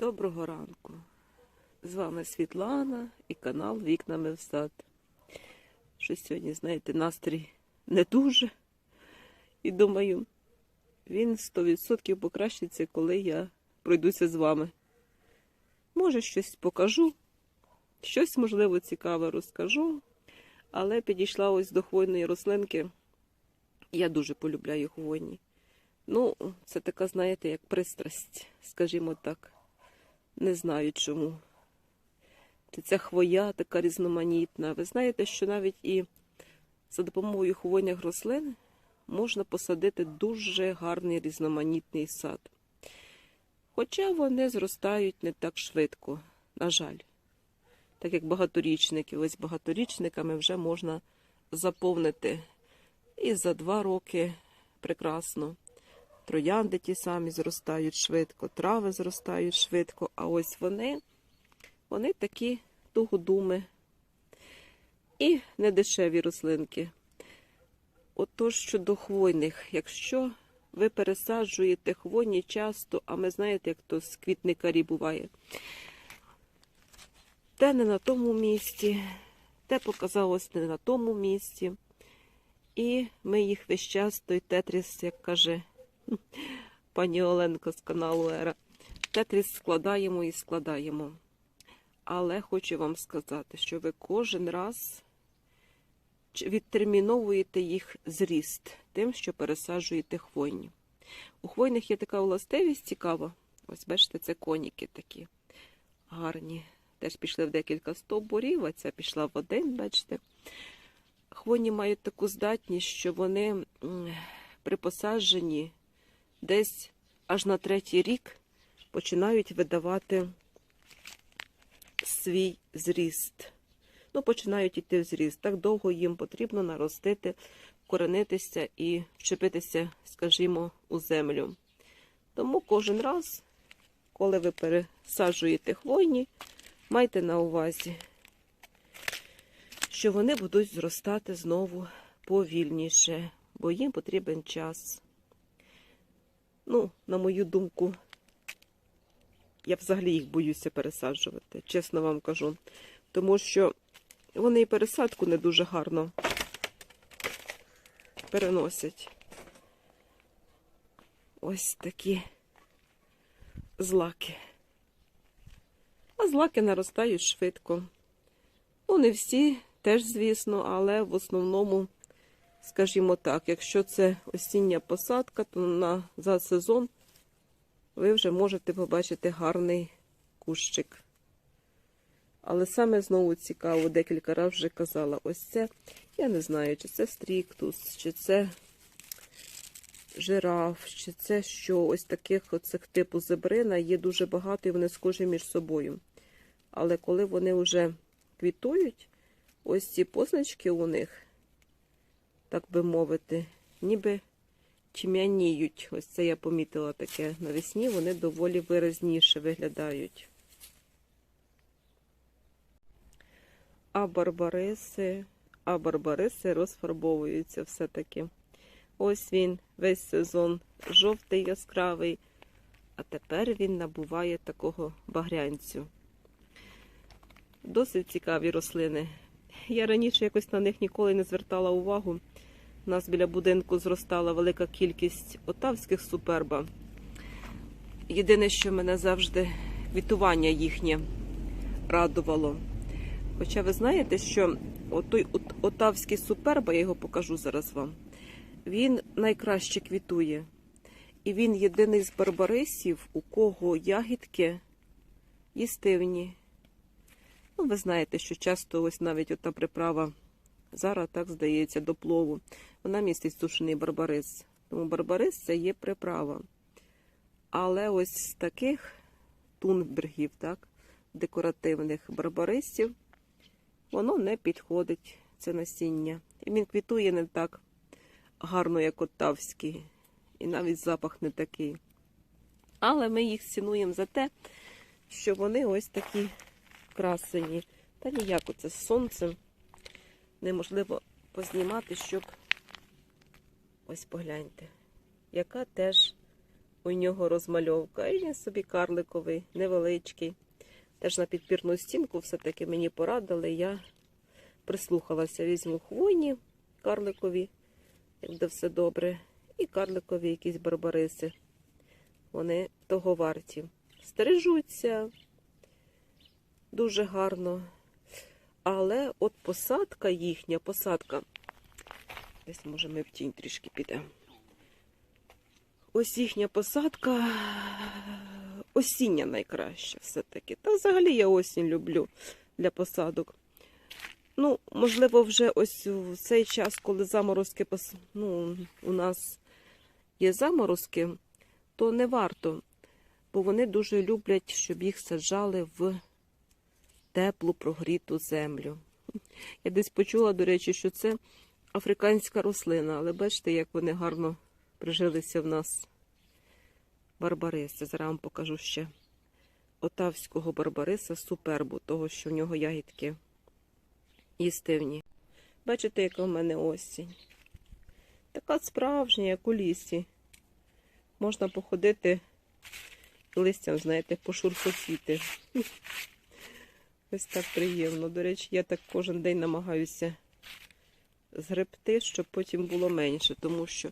Доброго ранку. З вами Світлана і канал Вікнами в сад. Щось сьогодні, знаєте, настрій не дуже. І думаю, він 100% покращиться, коли я пройдуся з вами. Може, щось покажу, щось, можливо, цікаве розкажу, але підійшла ось до хвойної рослинки. Я дуже полюбляю хвойні. Ну, це така, знаєте, як пристрасть, скажімо так. Не знаю чому. Ця хвоя така різноманітна. Ви знаєте, що навіть і за допомогою хвойних рослин можна посадити дуже гарний різноманітний сад. Хоча вони зростають не так швидко, на жаль. Так як багаторічники, ось багаторічниками вже можна заповнити і за два роки прекрасно. Троянди ті самі зростають швидко, трави зростають швидко, а ось вони, вони такі тугодуми і недешеві рослинки. Отож, щодо хвойних, якщо ви пересаджуєте хвойні часто, а ми знаєте, як то з квітникарі буває, те не на тому місці, те показалось не на тому місці. І ми їх весь час, той тетріс, як каже пані Оленко з каналу Ера. Тетріс складаємо і складаємо. Але хочу вам сказати, що ви кожен раз відтерміновуєте їх зріст тим, що пересаджуєте хвойні. У хвойних є така властивість цікава. Ось, бачите, це коніки такі гарні. Теж пішли в декілька стовбурів, а ця пішла в один, бачите. Хвойні мають таку здатність, що вони при посадженні десь аж на третій рік починають видавати свій зріст. Ну, починають йти в зріст. Так довго їм потрібно наростити, коренитися і вчепитися, скажімо, у землю. Тому кожен раз, коли ви пересаджуєте хвойні, майте на увазі, що вони будуть зростати знову повільніше, бо їм потрібен час. Ну, на мою думку, я взагалі їх боюся пересаджувати, чесно вам кажу. Тому що вони і пересадку не дуже гарно переносять. Ось такі злаки. А злаки наростають швидко. Ну, не всі теж, звісно, але в основному скажімо так, якщо це осіння посадка, то на за сезон ви вже можете побачити гарний кущик. Але саме знову цікаво, декілька разів вже казала, ось це, я не знаю, чи це стріктус, чи це жираф, чи це що, ось таких оцих типу зебрина є дуже багато і вони схожі між собою. Але коли вони вже квітують, ось ці позначки у них так би мовити, ніби тьмяніють. Ось це я помітила таке навесні, вони доволі виразніше виглядають. А барбариси, а барбариси розфарбовуються все-таки. Ось він весь сезон жовтий яскравий, а тепер він набуває такого багрянцю. Досить цікаві рослини. Я раніше якось на них ніколи не звертала увагу. У нас біля будинку зростала велика кількість отавських суперба. Єдине, що мене завжди квітування їхнє радувало. Хоча ви знаєте, що той отавський суперба, я його покажу зараз вам, він найкраще квітує. І він єдиний з барбарисів, у кого ягідки їстивні. Ну, ви знаєте, що часто ось навіть ота приправа зараз так здається до плову. Вона містить сушений барбарис. Тому барбарис це є приправа. Але ось з таких тунбергів, так, декоративних барбарисів, воно не підходить, це насіння. І він квітує не так гарно, як отавський. І навіть запах не такий. Але ми їх цінуємо за те, що вони ось такі красені. Та ніяк оце з сонцем неможливо познімати, щоб ось погляньте, яка теж у нього розмальовка. І він собі карликовий, невеличкий. Теж на підпірну стінку все-таки мені порадили. Я прислухалася, візьму хвойні карликові, як буде все добре, і карликові якісь барбариси. Вони того варті. Стережуться дуже гарно. Але от посадка їхня, посадка. Десь, може, ми в тінь трішки підемо. Ось їхня посадка осіння найкраща все-таки. Та взагалі я осінь люблю для посадок. Ну, можливо, вже ось у цей час, коли заморозки ну, у нас є заморозки, то не варто, бо вони дуже люблять, щоб їх саджали в теплу прогріту землю. Я десь почула, до речі, що це африканська рослина, але бачите, як вони гарно прижилися в нас барбариси. Зараз вам покажу ще отавського барбариса супербу, того, що в нього ягідки їстивні. Бачите, яка в мене осінь. Така справжня, як у лісі. Можна походити листям, знаєте, пошурхотіти. Ось так приємно. До речі, я так кожен день намагаюся згребти, щоб потім було менше, тому що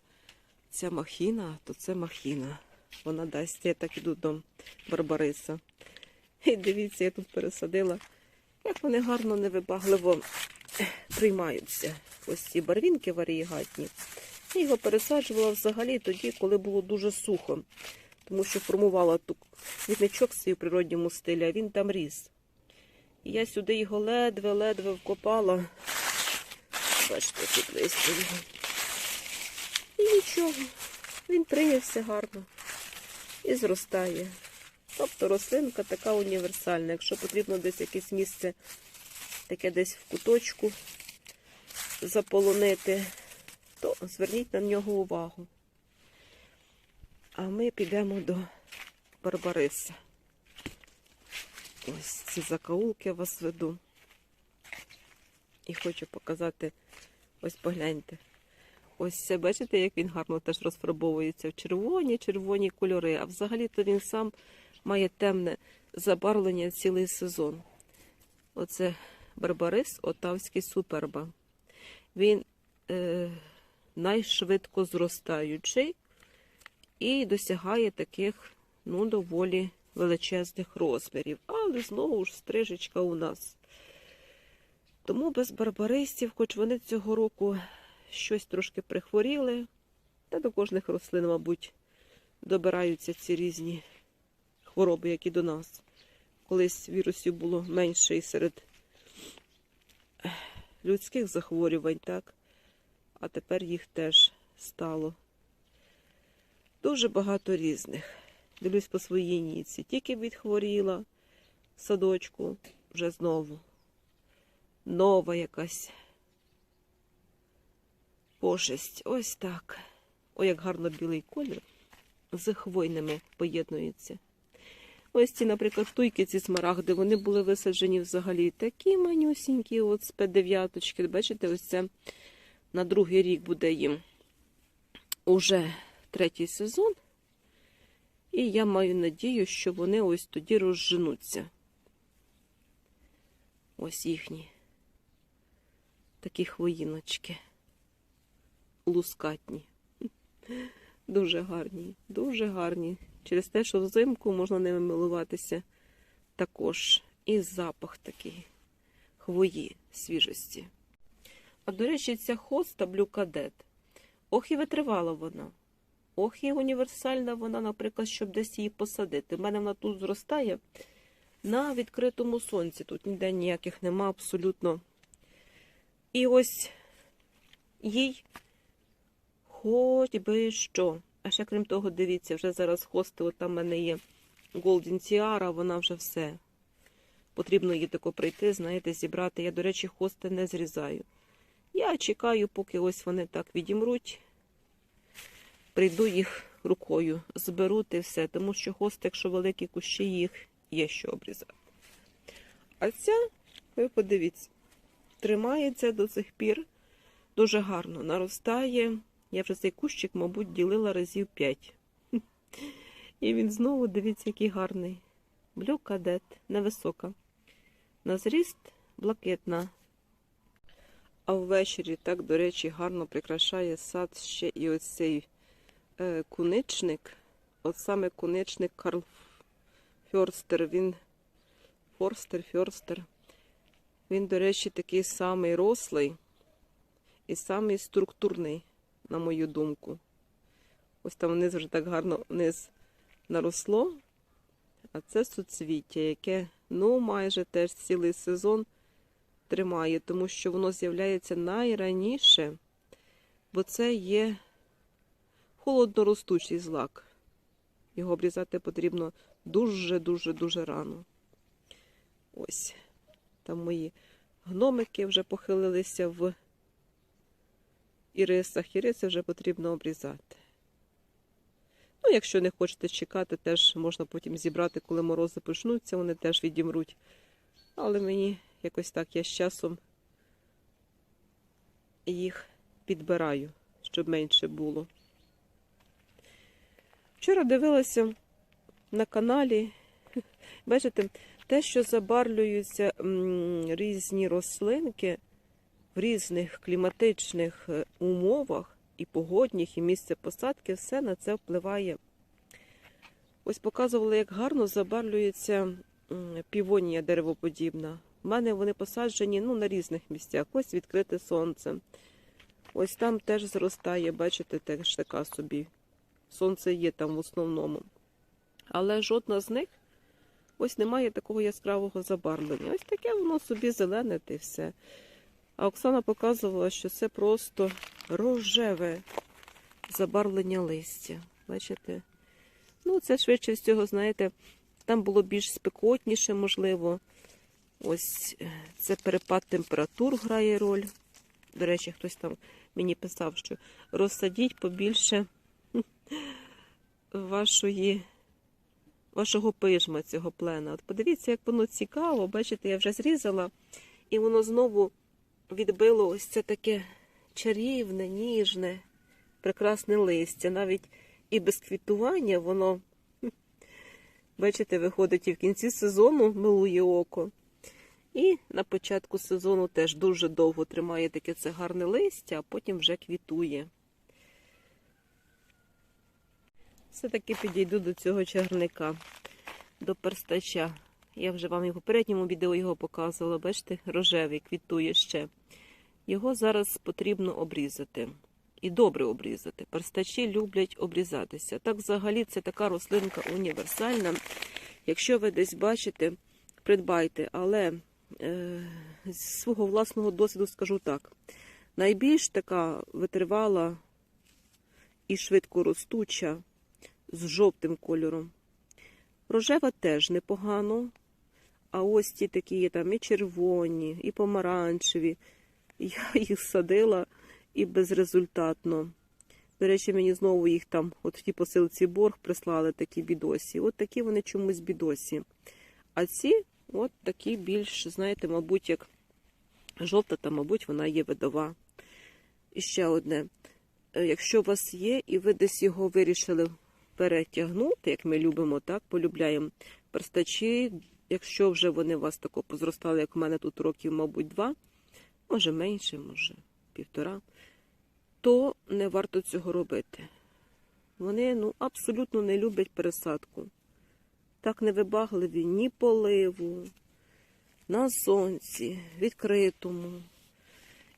ця махіна, то це махіна. Вона дасть. Я так іду до Барбариса. І дивіться, я тут пересадила, як вони гарно невибагливо приймаються. Ось ці барвінки варієгатні. Я його пересаджувала взагалі тоді, коли було дуже сухо, тому що формувала тут квітничок свій у природньому стилі, а він там ріс. Я сюди його ледве-ледве вкопала. Бачите, тут листя його. І нічого, він прийнявся гарно і зростає. Тобто рослинка така універсальна. Якщо потрібно десь якесь місце, таке десь в куточку заполонити, то зверніть на нього увагу. А ми підемо до Барбариса. Ось ці закаулки вас веду. І хочу показати, ось погляньте. Ось бачите, як він гарно теж розфарбовується в червоні, червоні кольори. А взагалі-то він сам має темне забарвлення цілий сезон. Оце барбарис отавський суперба. Він е, найшвидко зростаючий і досягає таких ну, доволі величезних розмірів. Але знову ж стрижечка у нас. Тому без барбаристів, хоч вони цього року щось трошки прихворіли, та до кожних рослин, мабуть, добираються ці різні хвороби, як і до нас. Колись вірусів було менше і серед людських захворювань, так? А тепер їх теж стало. Дуже багато різних. Дивлюсь по своїй ніці. Тільки відхворіла в садочку, вже знову. Нова якась пошесть. Ось так. Ой, як гарно білий колір з хвойними поєднується. Ось ці, наприклад, туйки, ці смарагди, вони були висаджені взагалі такі манюсінькі, от з П9. Бачите, ось це на другий рік буде їм уже третій сезон. І я маю надію, що вони ось тоді розженуться. Ось їхні такі хвоїночки. Лускатні. Дуже гарні, дуже гарні. Через те, що взимку можна ними милуватися також. І запах такий хвої свіжості. А до речі, ця хоста блюкадет. Ох і витривала вона. Ох, і універсальна вона, наприклад, щоб десь її посадити. У мене вона тут зростає на відкритому сонці. Тут ніде ніяких нема абсолютно. І ось їй хоч би що. А ще крім того, дивіться, вже зараз хости, от там в мене є Golden Tiara, вона вже все. Потрібно її тако прийти, знаєте, зібрати. Я, до речі, хости не зрізаю. Я чекаю, поки ось вони так відімруть. Прийду їх рукою, зберу і все, тому що хости, якщо великі кущі, їх є що обрізати. А ця, ви подивіться, тримається до цих пір дуже гарно, наростає. Я вже цей кущик, мабуть, ділила разів 5. І він знову, дивіться, який гарний. Блю кадет, невисока. На зріст блакитна. А ввечері, так, до речі, гарно прикрашає сад ще і ось цей куничник. От саме куничник Карл Фьорстер. Він Форстер, Фьорстер. Він, до речі, такий самий рослий і самий структурний, на мою думку. Ось там вниз вже так гарно вниз наросло. А це суцвіття, яке ну майже теж цілий сезон тримає, тому що воно з'являється найраніше, бо це є холодноростучий злак. Його обрізати потрібно дуже-дуже дуже рано. Ось там мої гномики вже похилилися в ірисах. Іриси вже потрібно обрізати. Ну, якщо не хочете чекати, теж можна потім зібрати, коли морози почнуться, вони теж відімруть. Але мені якось так я з часом їх підбираю, щоб менше було. Вчора дивилася на каналі, бачите, те, що забарвлюються м, різні рослинки в різних кліматичних е, умовах, і погодних, і місце посадки, все на це впливає. Ось показували, як гарно забарвлюється м, півонія деревоподібна. У мене вони посаджені ну, на різних місцях. Ось відкрите сонце. Ось там теж зростає, бачите, теж така собі. Сонце є там в основному. Але жодна з них ось немає такого яскравого забарвлення. Ось таке воно собі зелене та все. А Оксана показувала, що це просто рожеве забарвлення листя. Бачите? Ну, це швидше всього, знаєте, там було більш спекотніше, можливо. Ось е, це перепад температур грає роль. До речі, хтось там мені писав, що розсадіть побільше вашої, вашого пижма цього плена. От подивіться, як воно цікаво. Бачите, я вже зрізала, і воно знову відбило ось це таке чарівне, ніжне, прекрасне листя. Навіть і без квітування воно, бачите, виходить і в кінці сезону милує око. І на початку сезону теж дуже довго тримає таке це гарне листя, а потім вже квітує. Все-таки підійду до цього чарника, до перстача. Я вже вам і в попередньому відео його показувала. Бачите, рожевий квітує ще. Його зараз потрібно обрізати. І добре обрізати. Перстачі люблять обрізатися. Так, взагалі, це така рослинка універсальна. Якщо ви десь бачите, придбайте, але е, з свого власного досвіду скажу так: найбільш така витривала і швидко ростуча з жовтим кольором. Рожева теж непогано. А ось ті такі є там і червоні, і помаранчеві. Я їх садила і безрезультатно. До речі, мені знову їх там, от в тій посилці борг прислали такі бідосі. От такі вони чомусь бідосі. А ці, от такі більш, знаєте, мабуть, як жовта, та, мабуть, вона є видова. І ще одне. Е, Якщо у вас є, і ви десь його вирішили перетягнути, як ми любимо, так, полюбляємо перстачі, якщо вже вони у вас тако позростали, як у мене тут років, мабуть, два, може менше, може півтора, то не варто цього робити. Вони ну, абсолютно не люблять пересадку. Так невибагливі ні поливу, на сонці, відкритому.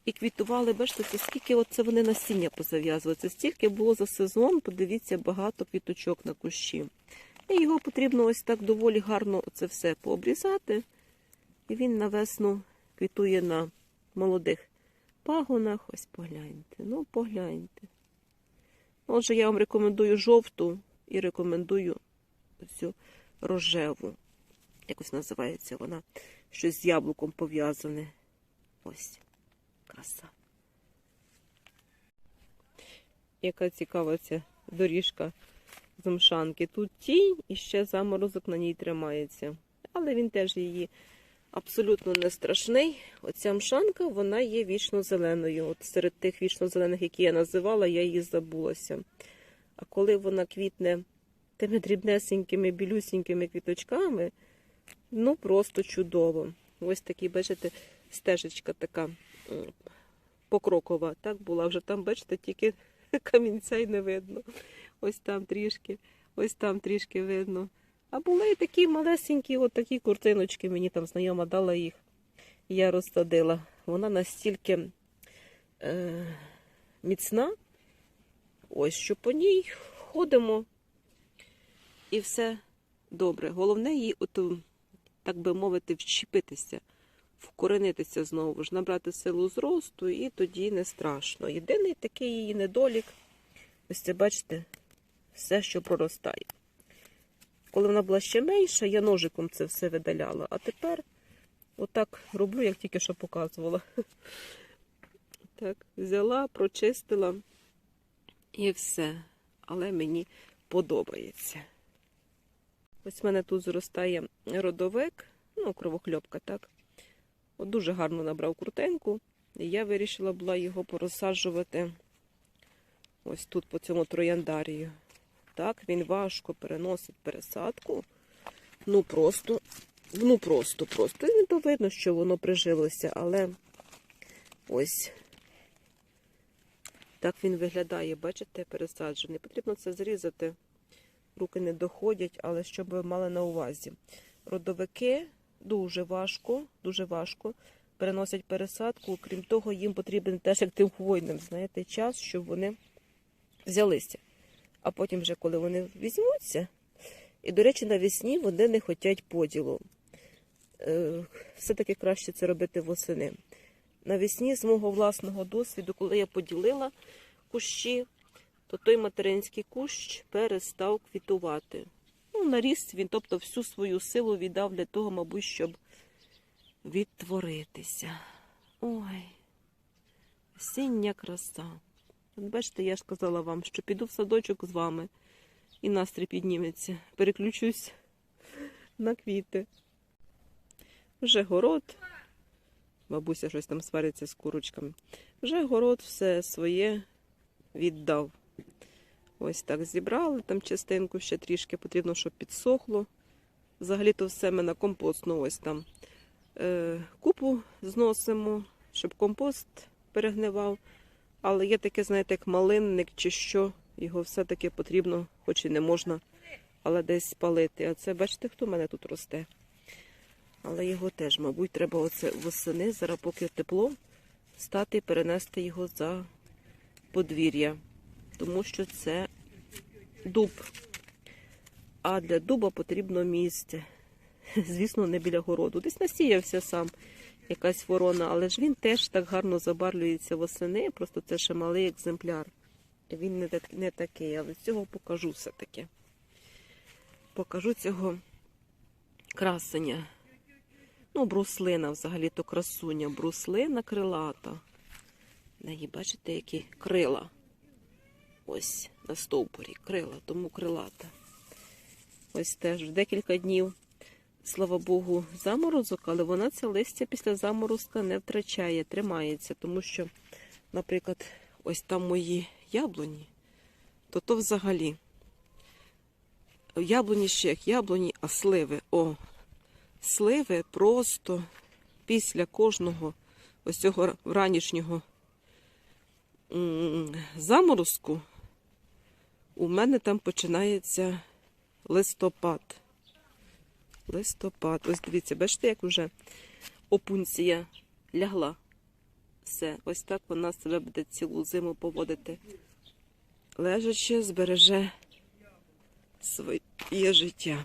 І квітували, бачите, це скільки оце вони насіння позав'язували. Це стільки було за сезон, подивіться, багато квіточок на кущі. І його потрібно ось так доволі гарно це все пообрізати. І він на весну квітує на молодих пагонах. Ось погляньте. Ну, погляньте. Отже, я вам рекомендую жовту і рекомендую цю рожеву. Якось називається вона. Щось з яблуком пов'язане. Ось. Краса. Яка цікава ця доріжка з мшанки. Тут тінь і ще заморозок на ній тримається. Але він теж її абсолютно не страшний. Оця мшанка, вона є вічно зеленою. От серед тих вічно зелених, які я називала, я її забулася. А коли вона квітне тими дрібнесенькими, білюсінькими квіточками. Ну, просто чудово. Ось такі, бачите, стежечка така покрокова. Так була вже там, бачите, тільки камінця й не видно. Ось там трішки, ось там трішки видно. А були і такі малесенькі, от такі куртиночки, мені там знайома дала їх. Я розсадила. Вона настільки е, міцна, ось що по ній ходимо і все добре. Головне їй, от, так би мовити, вчепитися, вкоренитися знову ж, набрати силу зросту, і тоді не страшно. Єдиний такий її недолік, ось це бачите, все, що проростає. Коли вона була ще менша, я ножиком це все видаляла. А тепер отак роблю, як тільки що показувала. Так, взяла, прочистила і все. Але мені подобається. Ось в мене тут зростає родовик, ну, кровохльопка, так. От дуже гарно набрав крутеньку. І я вирішила була його порозсаджувати ось тут, по цьому трояндарію. Так, він важко переносить пересадку. Ну просто, ну просто, просто. І то видно, що воно прижилося, але ось так він виглядає, бачите, пересаджений. Потрібно це зрізати. Руки не доходять, але щоб ви мали на увазі. Родовики дуже важко, дуже важко переносять пересадку. Крім того, їм потрібен теж як тим хвойним, знаєте, час, щоб вони взялися. А потім, вже коли вони візьмуться, і, до речі, навесні вони не хочуть поділу. Е, Все-таки краще це робити восени. Навесні, з мого власного досвіду, коли я поділила кущі, то той материнський кущ перестав квітувати. Ну, наріс він, тобто всю свою силу віддав для того, мабуть, щоб відтворитися. Ой, осіння краса. Бачите, я ж казала вам, що піду в садочок з вами і настрій підніметься. Переключусь на квіти. Вже город. Бабуся щось там свариться з курочками. Вже город все своє віддав. Ось так зібрали там частинку, ще трішки потрібно, щоб підсохло. Взагалі-то все ми на компостну ось там е, купу зносимо, щоб компост перегнивав. Але є таке, знаєте, як малинник чи що, його все-таки потрібно, хоч і не можна, але десь спалити. А це, бачите, хто в мене тут росте. Але його теж, мабуть, треба оце восени, зараз поки тепло, стати і перенести його за подвір'я. Тому що це дуб. А для дуба потрібно місце. Звісно, не біля городу. Десь насіявся сам якась ворона, але ж він теж так гарно забарвлюється восени, просто це ще малий екземпляр. Він не, так- не такий, але цього покажу все-таки. Покажу цього красення. Ну, бруслина взагалі то красуня. Бруслина крилата. В неї, бачите, які крила. Ось на стовбурі крила, тому крилата. Ось теж декілька днів, слава Богу, заморозок, але вона це листя після заморозка не втрачає, тримається, тому що, наприклад, ось там мої яблуні, то то взагалі. Яблуні ще як яблуні, а сливи. О, сливи просто після кожного ось цього ранішнього заморозку у мене там починається листопад. Листопад. Ось дивіться, бачите, як вже опунція лягла. Все, ось так вона себе буде цілу зиму поводити. Лежачи, збереже своє життя.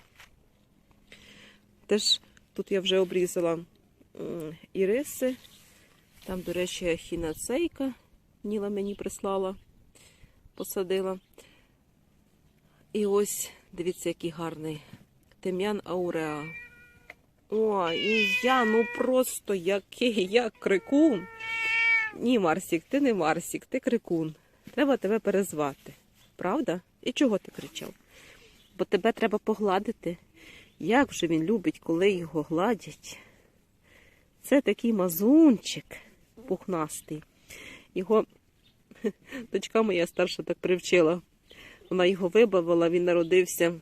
Теж тут я вже обрізала іриси. Там, до речі, ахінацейка Ніла мені прислала, посадила. І ось, дивіться, який гарний Тем'ян Ауреа. О, і я, ну просто який я крикун. Ні, Марсік, ти не Марсік, ти крикун. Треба тебе перезвати. Правда? І чого ти кричав? Бо тебе треба погладити. Як же він любить, коли його гладять. Це такий мазунчик пухнастий. Його дочка моя старша так привчила. Вона його вибавила, він народився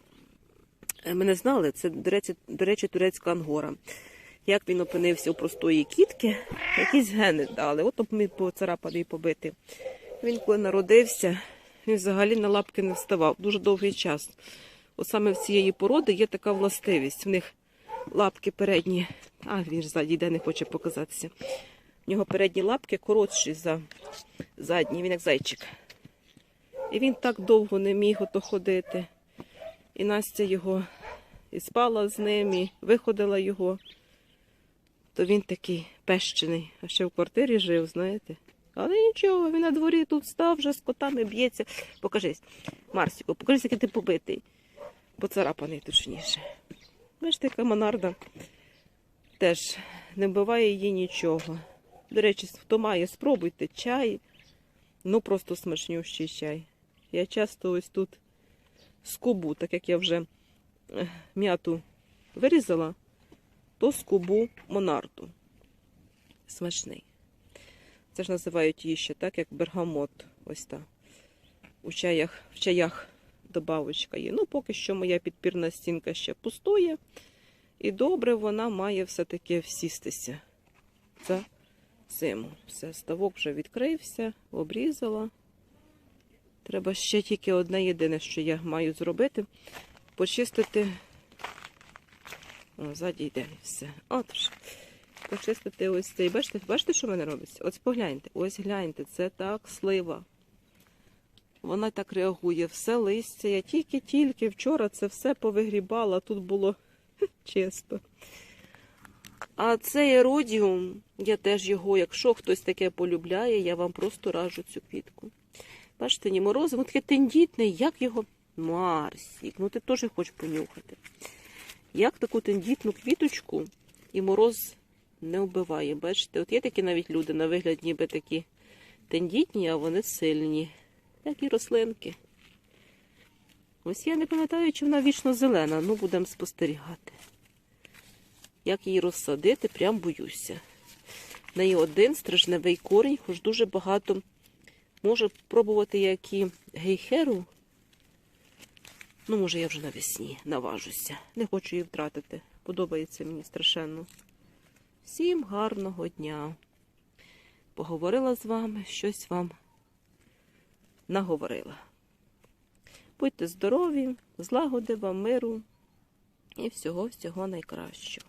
Е, Ми не знали, це, до речі, до речі, турецька ангора. Як він опинився у простої кітки, якісь гени дали. От ми поцарапаний побити. Він коли народився, він взагалі на лапки не вставав дуже довгий час. От саме в цієї породи є така властивість. В них лапки передні, а він ж ззаді йде, не хоче показатися. В нього передні лапки коротші за задні, він як зайчик. І він так довго не міг ото ходити. І Настя його і спала з ним, і виходила його. То він такий пещений, а ще в квартирі жив, знаєте. Але нічого, він на дворі тут став, вже з котами б'ється. Покажись, Марсіку, покажись, який ти побитий. Поцарапаний точніше. Бачите, яка монарда теж не вбиває її нічого. До речі, хто має, спробуйте чай. Ну просто смачнющий чай. Я часто ось тут скубу, так як я вже е, м'яту вирізала, то скубу монарту. Смачний. Це ж називають її ще так, як бергамот. Ось так. У чаях, в чаях добавочка є. Ну, поки що моя підпірна стінка ще пустує. І добре вона має все-таки всістися за зиму. Все, ставок вже відкрився, обрізала. Треба ще тільки одне єдине, що я маю зробити. Почистити. О, ззаді йде і все. От ж. Почистити ось цей. Бачите, бачите, що в мене робиться? Ось погляньте, ось гляньте, це так слива. Вона так реагує. Все листя. Я тільки-тільки вчора це все повигрібала, тут було чисто. А цей еродіум, я теж його, якщо хтось таке полюбляє, я вам просто раджу цю квітку. Бачите, морози, він таке тендітний, як його. Марсік, ну ти теж хочеш понюхати. Як таку тендітну квіточку і мороз не вбиває. Бачите, от є такі навіть люди на вигляд, ніби такі тендітні, а вони сильні. Такі рослинки. Ось я не пам'ятаю, чи вона вічно зелена, ну будемо спостерігати. Як її розсадити, прям боюся. В неї один стрижневий корінь, хоч дуже багато. Може пробувати як і гейхеру. Ну, може, я вже навесні наважуся. Не хочу її втратити. Подобається мені страшенно. Всім гарного дня. Поговорила з вами, щось вам наговорила. Будьте здорові, злагоди вам, миру і всього-всього найкращого.